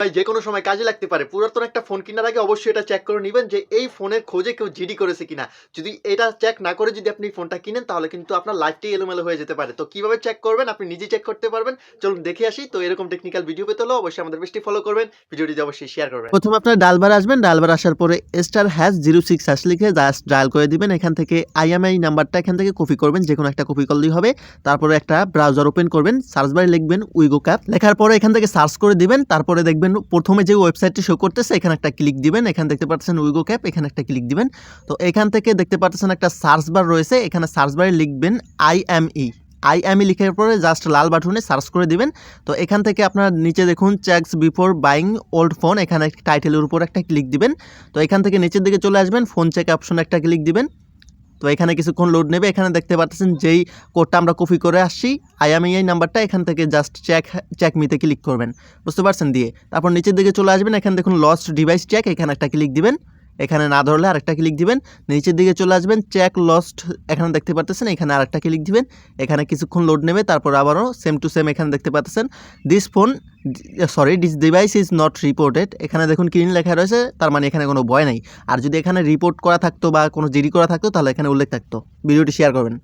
ভাই, যে কোনো সময় কাজে লাগতে পারে। পুরাতন একটা ফোন কেনার আগে অবশ্যই এটা চেক করে নেবেন যে এই ফোনের খোঁজে কেউ জিডি করেছে কিনা। যদি এটা চেক না করে যদি আপনি ফোনটা কিনেন, তাহলে কিন্তু আপনার লাইফটাই এলোমেলো হয়ে যেতে পারে। তো কীভাবে চেক করবেন? আপনি নিজে চেক করতে পারবেন। চলুন দেখে আসি। তো এরকম টেকনিক্যাল ভিডিও পেতে হলে অবশ্যই আমাদের বেশি ফলো করবেন। ভিডিওটি অবশ্যই শেয়ার করবেন। প্রথমে আপনার ডালবার আসবেন। ডালবার আসার পরে star hash zero six hash লিখে জাস্ট ডায়াল করে দিবেন। এখান থেকে আইএমআই নাম্বারটা এখান থেকে কপি করবেন। যে কোনো একটা কপি করলেই হবে। তারপরে একটা ব্রাউজার ওপেন করবেন। সার্চ বারে লিখবেন উইগো ক্যাপ লেখার পরে এখান থেকে সার্চ করে দিবেন। তারপরে দেখবেন প্রথমে যে ওয়েবসাইটটি শো করতেছে, এখানে একটা ক্লিক দিবেন, এখানে দেখতে পাচ্ছেন উইগো ক্যাপ এখানে একটা ক্লিক দিবেন। তো এখান থেকে দেখতে পাচ্ছেন একটা সার্চ বার রয়েছে, এখানে সার্চ বারে লিখবেন আইএমই আইএমই লিখার পরে জাস্ট লাল বাটনে সার্চ করে দিবেন। তো এখান থেকে আপনার নিচে দেখুন checks before buying old phone এখানে টাইটেলের উপর একটা ক্লিক দিবেন। তো এখান থেকে নিচের দিকে চলে আসবেন ফোন চেক অপশনে একটা ক্লিক দিবেন। তো এখানে কিছুক্ষণ লোড নেবে। এখানে দেখতে পাচ্ছেন যেই কোডটা আমরা কপি করে আসছি এই নাম্বারটা এখান থেকে জাস্ট চেক চেক মিতে ক্লিক করবেন। বুঝতে পারছেন দিয়ে? তারপর নিচের দিকে চলে আসবেন। এখানে দেখুন লস্ট ডিভাইস চেক এখানে একটা ক্লিক দিবেন। এখানে না ধরলে আরেকটা ক্লিক দিবেন। নিচের দিকে চলে আসবেন চেক লস্ট এখানে দেখতে পাচ্ছেন এখানে আরেকটা ক্লিক দিবেন। এখানে কিছুক্ষণ লোড নেবে, তারপর আবারও সেম টু সেম এখানে দেখতে পাচ্ছেন this phone sorry this device is not reported এখানে দেখুন ক্লিন লেখা রয়েছে, তার মানে এখানে কোনো ভয় নাই। আর যদি এখানে রিপোর্ট করা থাকতো বা কোনো জিডি করা থাকতো, তাহলে এখানে উল্লেখ থাকতো। ভিডিওটি শেয়ার করবেন।